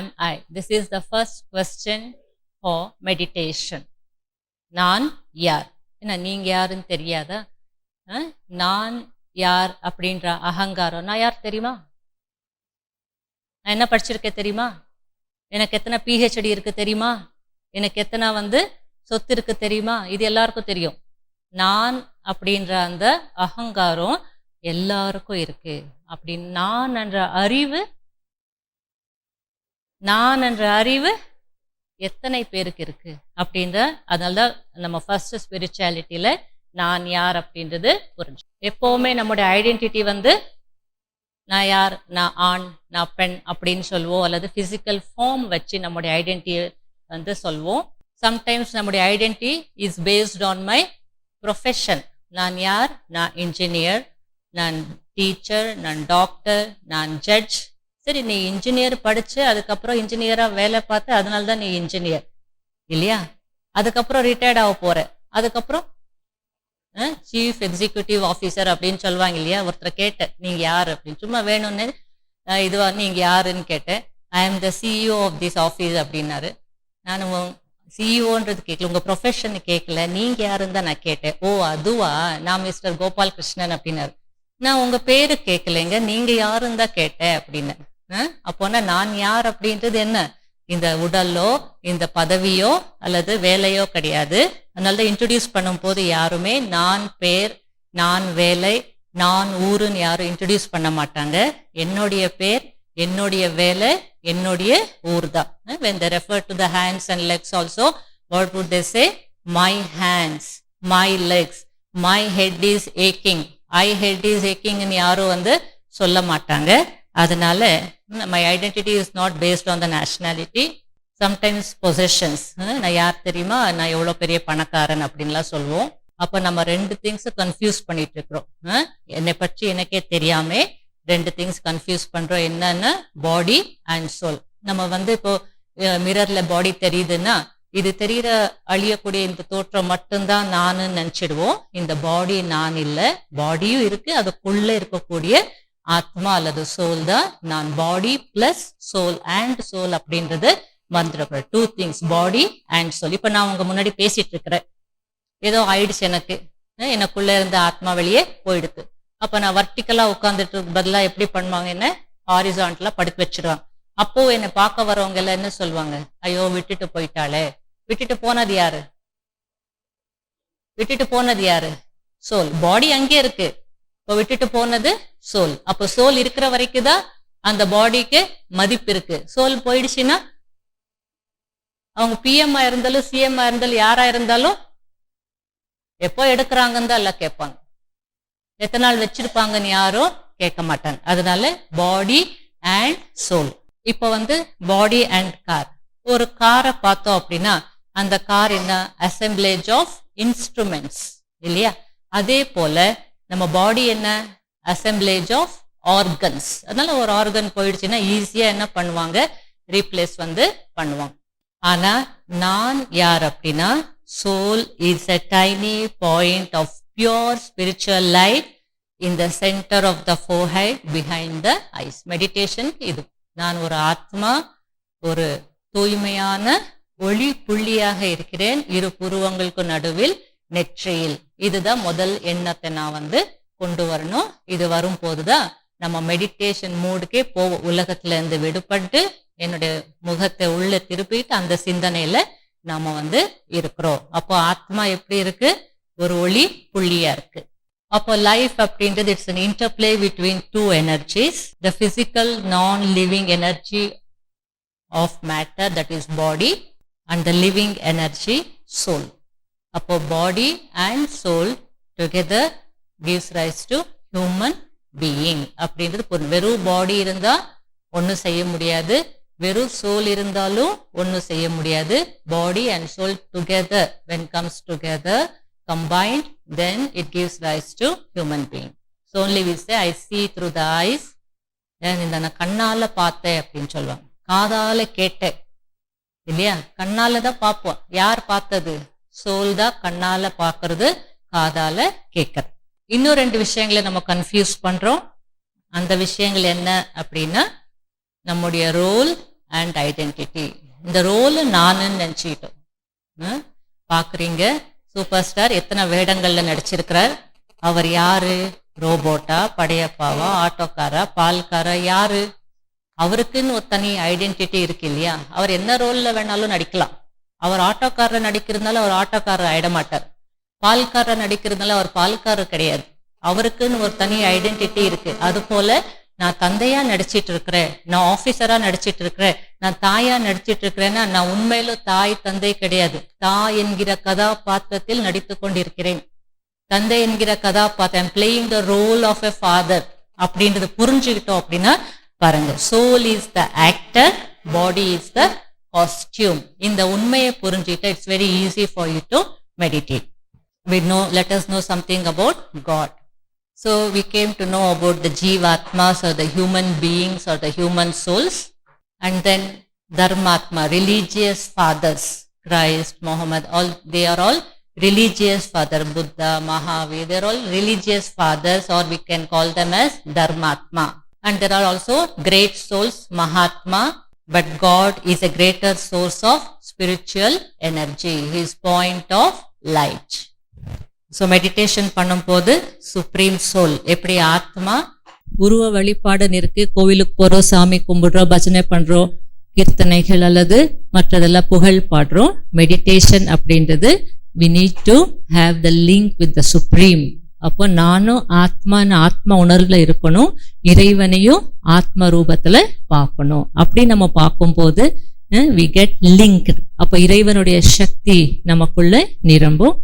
am I? This is the first question for meditation. நான் யார்? என்ன நீங்க யாருன்னு தெரியாதா? நான் யார் அப்படின்ற அகங்காரம். நான் யார் தெரியுமா? நான் என்ன படிச்சிருக்கேன் தெரியுமா? எனக்கு எத்தனை பிஹெச்டி இருக்கு தெரியுமா? எனக்கு எத்தனை வந்து சொத்து இருக்கு தெரியுமா? இது எல்லாருக்கும் தெரியும். நான் அப்படின்ற அந்த அகங்காரம் எல்லாருக்கும் இருக்கு. அப்படின்னு நான் என்ற அறிவு நான் என்ற அறிவு எத்தனை பேருக்கு இருக்கு? அப்படின்ற அதனால தான் நம்ம ஃபர்ஸ்ட் ஸ்பிரிச்சுவாலிட்டியில நான் யார் அப்படின்றது புரிஞ்சு. எப்பவுமே நம்முடைய ஐடென்டிட்டி வந்து நான் யார் நான் ஆண் நான் பெண் அப்படின்னு சொல்லுவோம். அல்லது ஃபிசிக்கல் ஃபார்ம் வச்சு நம்முடைய ஐடென்டிட்டியை வந்து சொல்வோம் சம்டைம்ஸ் நம்முடைய identity is based on my profession நான் யார்? நான் இன்ஜினியர் நான் டீச்சர் நான் டாக்டர் நான் ஜட்ஜ் சரி நீ இன்ஜினியர் படிச்சு அதுக்கப்புறம் இன்ஜினியராக வேலை பார்த்து அதனால தான் நீ இன்ஜினியர் இல்லையா? அதுக்கப்புறம் ரிட்டையர்ட் ஆக போற. அதுக்கப்புறம் சீஃப் எக்ஸிக்யூட்டிவ் ஆஃபீஸர் அப்படின்னு சொல்லுவாங்க இல்லையா? ஒருத்தரை கேட்டேன். நீங்க யார்? அப்படின்னு. சும்மா வேணும்னு இதுவா நீங்க யாருன்னு கேட்டேன். I am the CEO of this office அப்படின்னாரு. நான் சிஇஓன்றது கேட்கல உங்க ப்ரொஃபஷன் கேட்கல நீங்க யாருன்னு தான் நான் கேட்டேன். ஓ அதுவா? நான் மிஸ்டர் கோபால் கிருஷ்ணன் அப்படின்னாரு. நான் உங்க பேரு கேட்கலைங்க நீங்க யாருன்னு தான் கேட்டேன் அப்படின்னு. அப்போனா நான் யார் அப்படின்றது என்ன? இந்த உடலோ இந்த பதவியோ அல்லது வேலையோ கிடையாது. அதனால தான் இன்ட்ரடியூஸ் பண்ணும்போது யாருமே நான் பேர் நான் வேலை நான் ஊருன்னு யாரும் இன்ட்ரடியூஸ் பண்ண மாட்டாங்க. என்னுடைய பேர் என்னுடைய வேலை என்னுடைய ஊர் தான். When the refer to the hands and legs also what would they say my hands my legs my head is ஏக்கிங் I head is ஏக்கிங்னு யாரும் வந்து சொல்ல மாட்டாங்க. அதனால my identity is not based on the nationality sometimes positions நான் யார் தெரியுமா? நான் எவ்வளோ பெரிய பணக்காரன் அப்படின்லாம் சொல்லுவோம். அப்போ நம்ம ரெண்டு திங்ஸை கன்ஃபியூஸ் பண்ணிட்டு இருக்கிறோம் என்னை பற்றி எனக்கே தெரியாம ரெண்டு திங்ஸ் கன்ஃபியூஸ் பண்றோம். என்னன்னா பாடி அண்ட் சோல் நம்ம வந்து இப்போ மிரர்ல பாடி தெரியுதுன்னா இது தெரிகிற அழியக்கூடிய இந்த தோற்றம் மட்டும்தான் நான் நினைச்சிடுவோம். இந்த பாடி நான் இல்லை. பாடியும் இருக்கு. அதுக்குள்ள இருக்கக்கூடிய ஆத்மா அல்லது சோல் தான். நான் body plus soul and soul அப்படின்றது மறந்துடக்கூடாது two things body and soul இப்போ நான் உங்க முன்னாடி பேசிட்டு இருக்கிறேன். ஏதோ ஆயிடுச்சு எனக்கு. எனக்குள்ள இருந்த ஆத்மா வெளியே போயிடுது. அப்ப நான் வர்டிக்கலா உட்காந்துட்டு பதிலா எப்படி பண்ணுவாங்க என்ன? ஹாரிசான்டலா படுத்து வச்சிருவாங்க. அப்போ என்னை பார்க்க வரவங்க எல்லாம் என்ன சொல்லுவாங்க? ஐயோ விட்டுட்டு போயிட்டாளே. விட்டுட்டு போனது யாரு? விட்டுட்டு போனது யாரு? சோல் பாடி அங்கே இருக்கு. இப்போ விட்டுட்டு போனது சோல். அப்போ சோல் இருக்கிற வரைக்கும் தான் அந்த பாடிக்கு மதிப்பு இருக்கு. சோல் போயிடுச்சுன்னா அவங்க பிஎம் இருந்தாலும் சிஎம் இருந்தாலும் யாரா இருந்தாலும் எப்போ எடுக்கிறாங்கன்னு தான் எல்லாம் கேட்பாங்க. எத்தனை நாள் வச்சிருப்பாங்கன்னு யாரும் கேட்க மாட்டாங்க. அதனால பாடி அண்ட் சோல் இப்போ வந்து பாடி அண்ட் கார் ஒரு காரை பார்த்தோம் அப்படின்னா அந்த கார் என்ன? அசம்பிளேஜ் ஆஃப் இன்ஸ்ட்ருமெண்ட்ஸ் இல்லையா? அதே போல நம்ம பாடி என்ன? அசம்பிளேஜ் ஆஃப் ஆர்கன்ஸ் அதனால ஒரு ஆர்கன் போயிடுச்சுன்னா ஈஸியா என்ன பண்ணுவாங்க? ரீப்ளேஸ் வந்து பண்ணுவாங்க. ஆனா நான் யார் அப்படின்னா soul is a tiny point of pure spiritual light in the centre of the forehead behind the eyes meditation இது. நான் ஒரு ஆத்மா ஒரு தூய்மையான ஒளி புள்ளியாக இருக்கிறேன். இரு புருவங்களுக்கு நடுவில் நெற்றியில். இதுதான் முதல் எண்ணத்தை நான் வந்து கொண்டு வரணும். இது வரும்போதுதான் நம்ம மெடிடேஷன் மூடுக்கே போவோம். உலகத்துல இருந்து விடுபட்டு என்னுடைய முகத்தை உள்ள திருப்பிட்டு அந்த சிந்தனையில நாம வந்து இருக்கிறோம். அப்போ ஆத்மா எப்படி இருக்கு? ஒரு ஒளி புள்ளியா இருக்கு. அப்போ லைஃப் அப்படின்றது it's an interplay between two energies the physical நான் living energy of matter that is body and the living energy soul அப்போ body and soul together gives rise to human being அப்படின்றது பொருள் வெறும் பாடி இருந்தா ஒன்றும் செய்ய முடியாது. வெறும் சோல் இருந்தாலும் ஒன்றும் செய்ய முடியாது. Body and soul together when comes together combined then it gives rise to human being so only we say I see through the eyes then இந்த நான் கண்ணால் பார்த்தேன் அப்படின்னு சொல்லுவாங்க. காதால கேட்டேன். இல்லையா? கண்ணால தான் பார்ப்போம். யார் பார்த்தது? சோல் தான் கண்ணால பார்க்கறது காதால கேட்கறது. இன்னும் ரெண்டு விஷயங்களை நம்ம கன்ஃபியூஸ் பண்றோம். அந்த விஷயங்கள் என்ன அப்படின்னா நம்முடைய ரோல் அண்ட் ஐடென்டிட்டி இந்த ரோல் நானுன்னு நினச்சிக்கிட்டோம். ம்? பார்க்குறீங்க சூப்பர் ஸ்டார் எத்தனை வேடங்களில் நடிச்சிருக்கிறார்? அவர் யாரு? ரோபோட்டா படையப்பாவா ஆட்டோக்காரா பால்காரா யாரு? அவருக்குன்னு ஒரு தனி ஐடென்டிட்டி இருக்கு இல்லையா? அவர் என்ன ரோலில் வேணாலும் நடிக்கலாம். அவர் ஆட்டோக்காரர் நடிக்கிறதுனால அவர் ஆட்டோக்காரர் ஆயிட மாட்டார். பால்காரர் நடிக்கிறதுனால அவர் பால்காரர் கிடையாது. அவருக்குன்னு ஒரு தனி ஐடென்டிட்டி இருக்கு. அது போல நான் தந்தையா நடிச்சிட்டு இருக்கிறேன். நான் ஆபீசரா நடிச்சிட்டு இருக்கிறேன். நான் தாயா நடிச்சிட்டு இருக்கிறேன்னா நான் உண்மையில தாய் தந்தை கிடையாது. தாய் என்கிற கதாபாத்திரத்தில் நடித்து கொண்டிருக்கிறேன். தந்தை என்கிற கதாபாத்திரம் playing the role of a father அப்படின்றத புரிஞ்சுக்கிட்டோம் அப்படின்னா பாருங்க. Soul is the actor body is the costume இந்த உண்மையை புரிஞ்சுக்கிட்ட it's very easy for you to meditate we know let us know something about god so we came to know about the jivatmas or the human beings or the human souls and then dharmatma religious fathers christ muhammad all they are all religious father buddha mahavir they're all religious fathers or we can call them as dharmatma and there are also great souls mahatma but god is a greater source of spiritual energy. His point of light. So meditation பண்ணும்போது supreme soul எப்படி ஆத்மா உருவ வழிபாடுன்னு இருக்கு கோவிலுக்கு போகிறோம் சாமி கும்பிடுறோம் பஜனை பண்ணுறோம் கீர்த்தனைகள் அல்லது மற்றதெல்லாம் புகழ் பாடுறோம் மெடிடேஷன் அப்படின்றது we need to have the link with the supreme அப்போ நானும் ஆத்மான்னு ஆத்ம உணர்வுல இருக்கணும் இறைவனையும் ஆத்ம ரூபத்துல பார்க்கணும். அப்படி நம்ம பார்க்கும்போது வி கெட் லிங்க் அப்போ இறைவனுடைய சக்தி நமக்குள்ள நிரம்பும்.